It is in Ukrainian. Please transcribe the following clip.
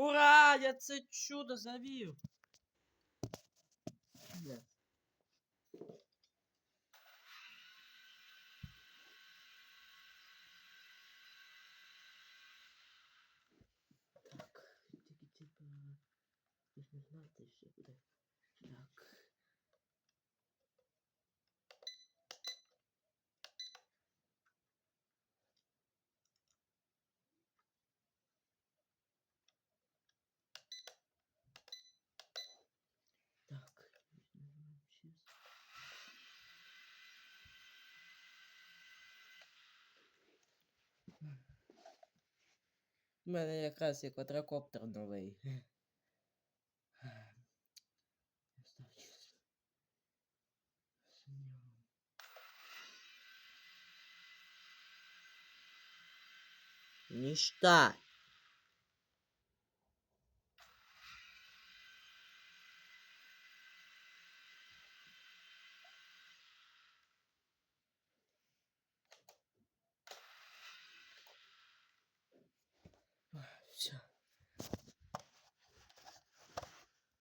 Ура! Я це чудо завів! Так, тільки типа. Не знати, що буде. мене якраз є квадрокоптер новий. Я Все.